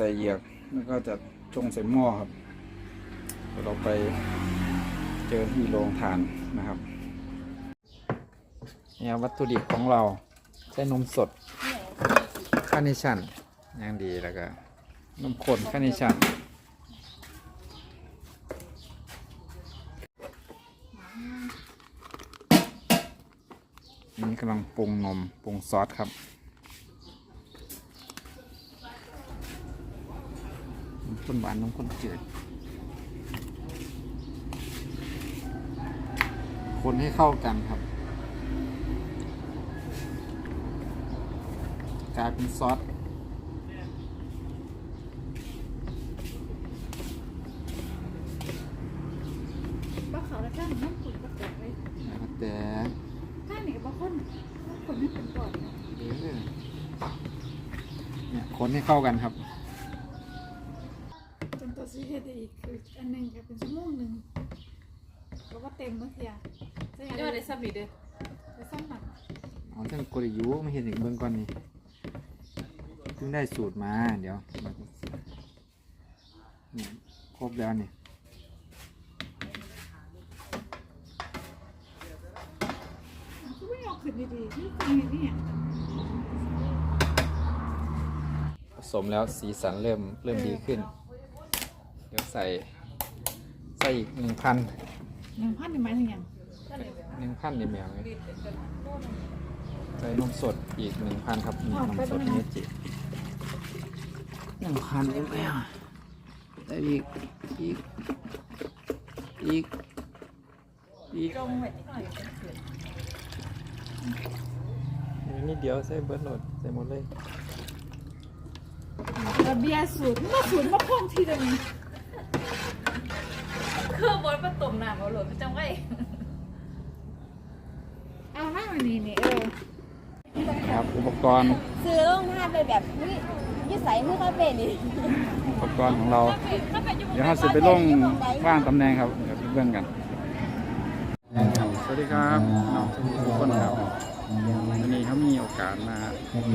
ใส่เหยือกแล้วก็จะจงใส่หม้อครับเราไปเจอที่โรงทานนะครับเนี่ยวัตถุดิบของเราใช้นมสดคาเนชั่นอย่างดีแล้วก็นมข้นคาเนชั่นอันนี้กำลังปรุงนมปรุงซอสครับ นมข้นหวานนมข้นจืด คนให้เข้ากันครับกลายเป็นซอสบ้าเขาแล้วข้างน้ำขุ่นก็เกิดไว้นะครับแต่ข้างนี่ก็บ้าคนคนไม่เป็นก่อนนะเออเนี่ยคนให้เข้ากันครับ จนตัวซีเฮดอีกคืออันหนึ่งก็เป็นชั่วโมงหนึ่งก็ว่าเต็มเมื่อกี้ใช่ยอดได้ซับอีกเด้อไปซ่อมหนักเอาเรื่องกลยุไม่เห็นอีกเบื้องก่อนนี่เพิ่งได้สูตรมาเดี๋ยวเนี่ยครบแล้วเนี่ยคือไม่เอาขึ้นดีๆนี่คือนี่เนี่ยผสมแล้วสีสันเริ่มเริ่มดีขึ้น เดี๋ยวใส่ใส่อีกหนึ่งพันหนึ่งพันหนึ่งไม้ถึงยังหนึ่งพันนี่แมวไงใส่นมสดอีกหนึ่งพันครับนี่นมสดเมจิหนึ่งพันนี่แมวได้อีกอีกอีกอีกจงไว้นิดหน่อยนิดเดียวใส่เบิร์ดโหลดใส่หมดเลยระเบียร์สูตรมาสูตรมาพ่องทีเดียวนี้ คือบนประตุ่มน้ำเอาโหลดไปจังไว้เอาห้ามันนี่นี่เออครับอุปกรณ์ซื้อรองเท้าไปแบบนี่ยืดใส่มือเขาเป็นนี่อุปกรณ์ของเรา เดี๋ยวเราจะไปลงว่างตำแหน่งครับเดี๋ยวไปเบื้องกัน สวัสดีครับน้องทุกคนครับวันนี้เขามีโอกาสมา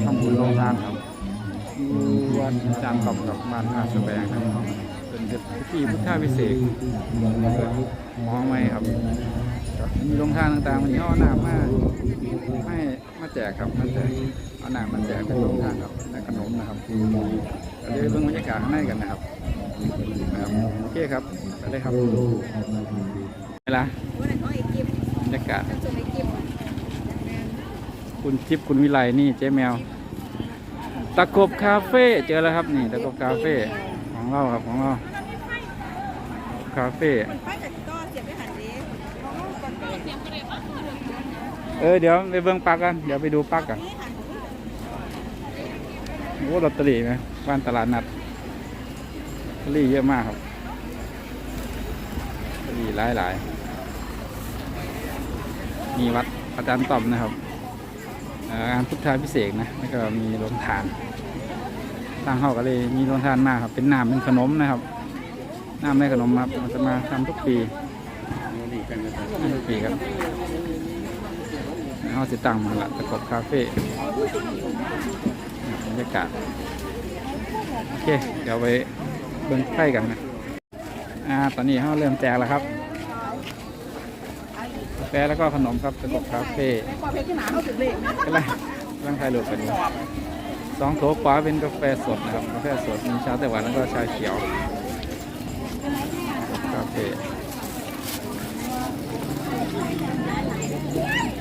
ทำบุญโรงทานครับอยู่วัดจานกอบกับบ้านท่าสแบงครับ เป็นเฮ็ดพิธีพุทธาพิเศษมองไหมครับมีโรงทานต่างๆวันนี้เขาเอาน้ำมาให้มาแจกครับมาแจกเอาน้ำมาแจกเป็นโรงทานครับและขนมนะครับเดี๋ยวเบิ่งบรรยากาศข้างในกันนะครับนะครับโอเคครับไปเลยครับเวลาวันนั้นเขาไอ้กิบรรยากาศคุณจิ๊บคุณวิไลนี่เจ๊แมวตะกบคาเฟ่เจอแล้วครับนี่ตะกบคาเฟ่ เราครับของเราคาเฟ่เออเดี๋ยวไปเบิ่งปักกัน เดี๋ยวไปดูปักกันนี่หันโอ้ลอตเตอรี่ไหมบ้านตลาดนัดลอตเตอรี่เยอะมากครับลอตเตอรี่หลายหลายๆมีวัดอาจารย์ต่อมนะครับอ่องานพุทธาพิเศษนะแล้วก็มีโรงทาน ทางเข้าก็เลยมีโรงทานมากครับ เป็นน้ำเป็นขนมนะครับน้ำในขนมครับมันจะมาทำทุกปีทุกปีครับเขาสิตั้งมาละตะกบคาเฟ่บรรยากาศโอเค เดี๋ยวไปเบิ่งไข่กันนะอ่าตอนนี้เขาเริ่มแจกแล้วครับกาแฟแล้วก็ขนมครับตะกบคาเฟ่พอเพชรที่หนาเขาถึงเลยก็เลยกำลังถ่ายรูปกันอยู่ สองโถขวาเป็นกาแฟสดนะครับ กาแฟสดมีชาไต้หวันแล้วก็ชาเขียวกาแฟ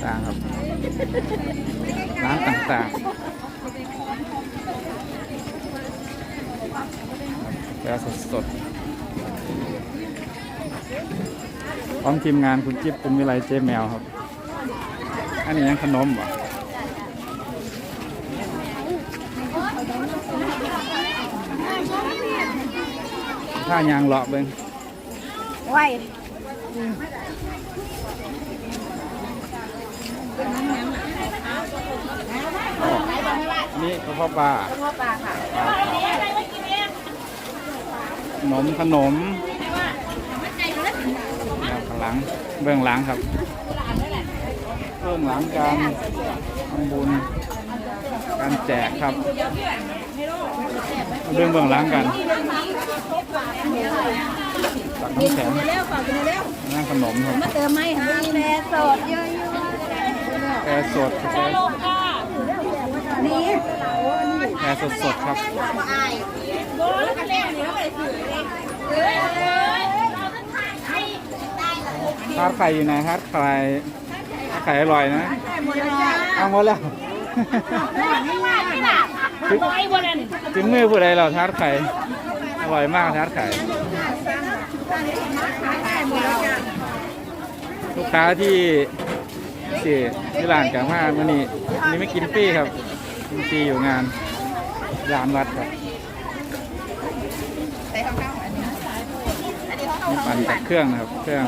ต่างครับ ร้านต่างๆกาแฟสดๆพร้อมทีมงานคุณจิ๊บคุณวิไลเจ๊แมวครับ อันนี้ยังขนมบ่ ถ้ายางเลาะเบิ่งไหวอันนี้กระเพาะปลาพ่อปลาค่ะขนมขนมแล้วข้างหลังเบื้องหลังครับเบื้องหลังการทำบุญการแจกครับโอ้เรื่องเบื้องหลังกัน ตักน้ำแข็งเร็วฝากกันเร็วนั่งขนมครับมาเติมไหมหาแม่สดเยอะแอร์สดแอร์ๆนี่แอร์สดสดๆครับอายโบแล้วก็แม่เหนือไปสื่อเลยทาดไข่อยู่ไหนทาดไข่ทาดไข่อร่อยนะหมดแล้วจ้าเอาหมดแล้วไม่ว่าไม่ล่ะถึงถึงมือผู้ใดเราทาดไข่ อร่อยมากทาดไข่หมดแล้วจ้าลูกค้าที่สี่ที่ร้านกลางมาวันนี้นนี้ไม่กินฟรีครับกินฟรีอยู่งานร้านวัดครับปั่นจากเครื่องนะครับ เครื่อง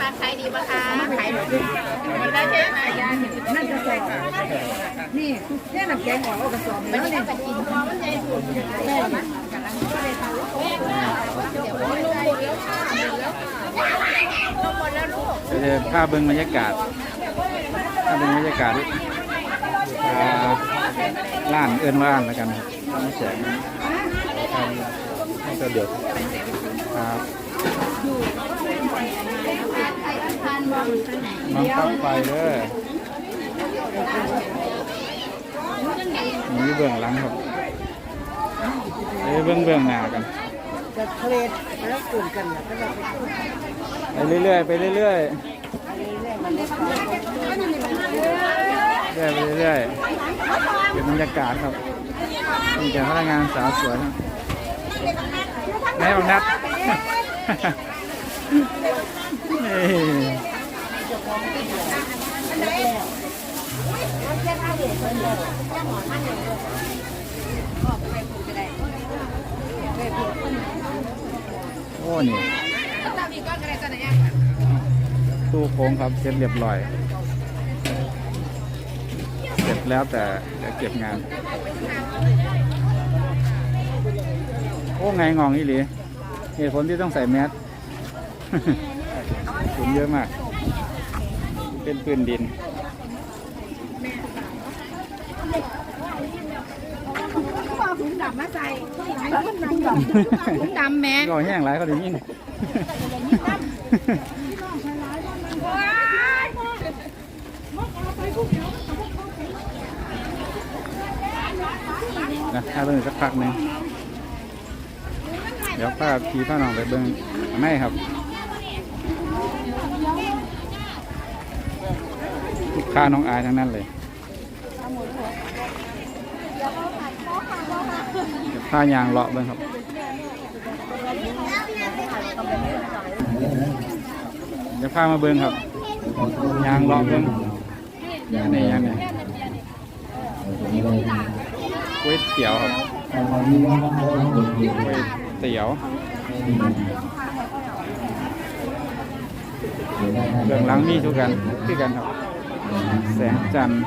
มาขายดีปะคะขายดีได้แค่ไหนนั่นจะใส่ค่ะนี่แค่น้ำแกงออกกระสอบแล้วเนี่ยกินพอมันใหญ่สุดแม่มันกำลังก็เลยทำลูกเดี๋ยวไม่ได้เดี๋ยวค่ะเดี๋ยวค่ะหมดแล้วลูกจะเดินภาพเบิ้งบรรยากาศภาพเบิ้งบรรยากาศอ่าร้านเอิ้นว่าร้านแล้วกันครับต้องแจกให้กระเดือดครับ มาตั้งไฟเด้อนี่เบื้องหลังครับเอ้ยเบื้องเบื้องหน้ากันจะเคลดแล้วกลุ่มกันแล้วก็ไปเรื่อยๆไปเรื่อยๆเรื่อยไปเรื่อยๆเป็นบรรยากาศครับนี่แกพนักงานสาวสวยครับไหนบังนัด โอ้นี่ตู้โค้งครับเสร็จเรียบร้อย เสร็จแล้วแต่จะเก็บงาน โอ้ไงงองอีหลี เหตุผลที่ต้องใส่แมสฝุ่นเยอะมาก เป็นปืนดิน พ่อถุงดำมาใส่ถุงดำถุงดำแม่ก็แห้งหลายเขาได้ยิงนะถ้าเบิ่งสักพักหนึ่ง เดี๋ยวป้าพีป้าน้องไปเบิ่งข้างในครับลูกค้าน้องอายทั้งนั้นเลยผ้ายางเลาะเบิ่งครับเดี๋ยวพามาเบิ่งครับ ยางเลาะเบิ่งนี่ยังไงก๋วยเตี๋ยวครับก๋วย เตี๋ยวเบื้องหลังมีทุกกันคือกันครับ แสงจันทร์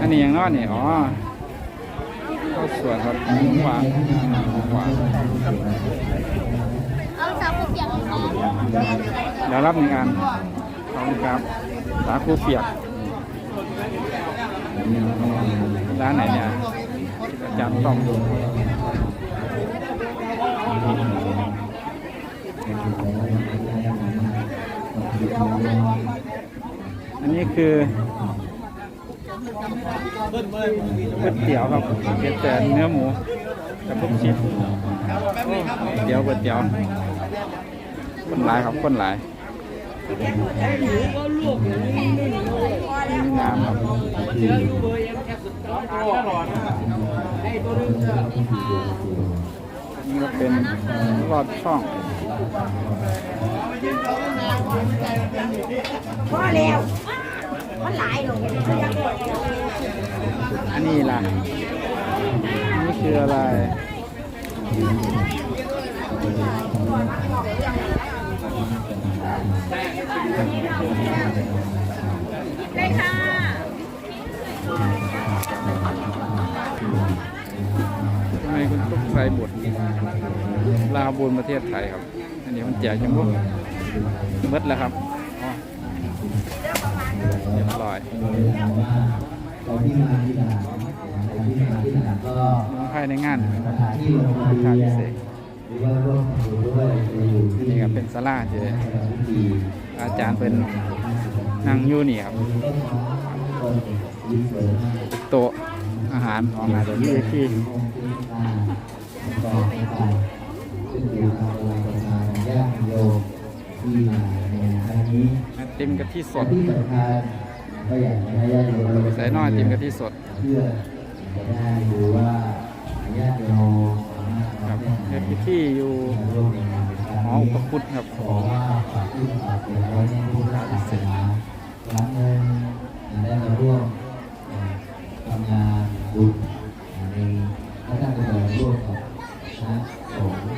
อันนี้ยังนอนนี่อ๋อข้าวสวยครับหวานหวานเอาสาวผู้เปียกของเขาเดี๋ยวรับหนึ่งอันขอบคุณครับสาคูเปียกร้านไหนเนี่ยอา จารย์ต้อมอันนี้คือก๋วยเตี๋ยวครับเตี๋ยวแต่เนื้อหมูกับพวกชิ้นเดี๋ยวก๋วยเตี๋ยวคนหลายครับคนหลายน้ำครับ นี่ก็เป็นรอดช่องพอแล้วมันหลายหรอกอันนี้ล่ะ นี่คืออะไร คุณต้องใส่บทลาวบนประเทศไทยครับ อันนี้มันแจกจังบุ้มดแล้วครับอ๋อเลยถามว่าเราที่มาที่หลังเราที่มาที่หลังก็ภายในงานรานที่ลงทะเบีการยพิเศษหรือว่าร่วมทำบุญด้วยจะอยู่ที่นี่ครับเป็นศาลาเจอาจารย์เป็นนั่งยู่นี่ครับโต๊ะอาหารของอาจารย์ที่ ที่ต่อไปซึ่งเป็นการบูรณาญาติโยมที่มาในครั้งนี้ไอติมกะทิสดที่สำคัญก็อยากให้ญาติโยมใส่น้อยไอติมกะทิสดเพื่อจะได้ดูว่าญาติโยมสามารถครับทำเฮ็ดพิธีอยู่ร่วมงานในครั้งหอนี้อุปคุตครับขอว่าฝากที่ฝากเก็บไว้ในพุทธศาสนาครั้งหนึ่งได้มาร่วมทำงานบุญในพระท่านจะร่วมกับ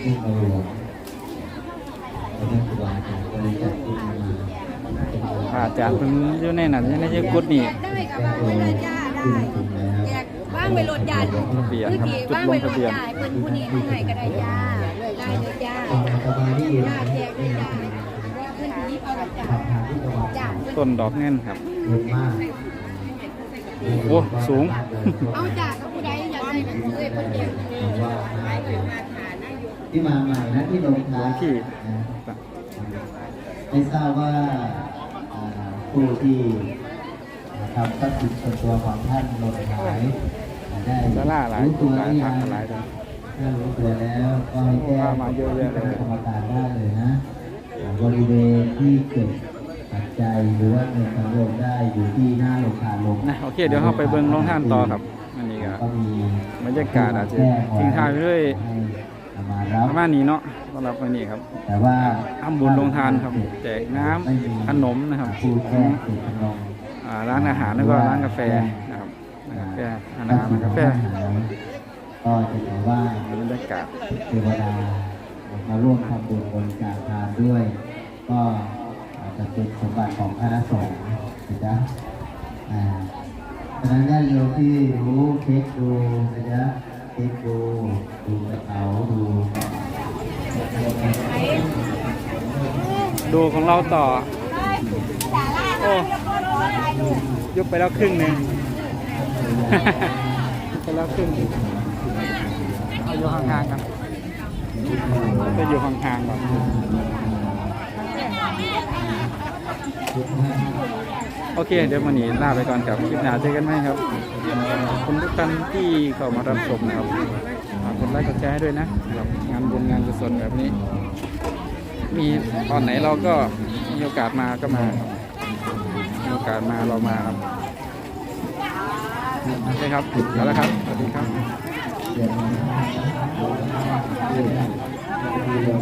ที่มาหลวงพระท่านครูบาอาจารย์ก็เลยจัดขึ้นมาเป็นโอาสอาจารย์เป็นอยู่ในนั้นอยู่ในยกุดนี่ ได้กับว่างไว้เลยจ้าได้แจกว่างไว้รถยาทะเบียนครับจุดว่างลไว้งรทะถเบียน ยาเพิ่นผู้นี้ให้ให้ก็ได้จ้าได้เลยจ้าสบายดีจ้าแจกเลยจ้าว่าเพิ่นผู้นี้เอาละจ้าทางที่จังหวัดจ้าเพิ่นต้นดอกเงินครับเยมากโอ้สูง เอาจ้ากับผู้ใดอยากได้หนังสือให้เพิ่นเดียวว่า ที่มาใหม่นะที่ลงท้ายที่นะไม่ทราบว่าอ่าผู้ที่ทำทรัพย์สินส่วนตัวของท่านลงหายได้ศาลาหลายรู้ตัวหลายหรือพัยักงหลายตัวถ้ารู้ตัวแล้วก็ให้แจ้งว่ามาเยอะแยะเลยที่คณะกรรมการได้เลยนะบริเวณที่เก็บปัจจัยหรือว่าเงินทั้งรวมได้อยู่ที่หน้าโรงทานลงนะโอเคเดี๋ยวเราไปเบิ่งโรงทานต่อครับอันนี้ก็ก็มีบรรยากาศอาจจะทิ้งท้ายไปด้วยให้ มารับประมาณนี้เนาะสำหรับวันนี้ครับแต่ว่าทำบุญโรงทานครับ แจกน้ำขนมนะครับผู้แจ้งสิทธิ์ลงอ่าร้านอาหารแล้วก็ร้านกาแฟนะครับร้านกาแฟอาหารร้านกาแฟก็จะถือว่าบรรยากาศเทวดามาร่วมทำบุญบริจาคทานด้วย ก็อาจจะเป็นสมบัติของคณะสงฆ์นะจ๊ะอ่าฉะนั้นญาติโยมที่รู้เช็คดูนะจ๊ะ เช็คดูดูกระเป๋าดูดูของเราต่อ โอ้ยกไปแล้วครึ่งหนึ่งไปแล้วครึ่งหนึ่งเอาอยู่ห่างๆกันจะอยู่ห่างๆก่อน โอเค เดี๋ยววันนี้ลาไปก่อนครับคลิปหน้าเจอกันไหมครับขอบคุณทุกท่านที่เข้ามารับชมนะครับฝากกดไลค์กดแชร์ให้ด้วยนะสำหรับงานบุญงานกุศลแบบนี้ มีตอนไหนเราก็มีโอกาสมาก็มาครับมีโอกาสมาเรามาครับโอเคครับเอาละครับสวัสดีครับ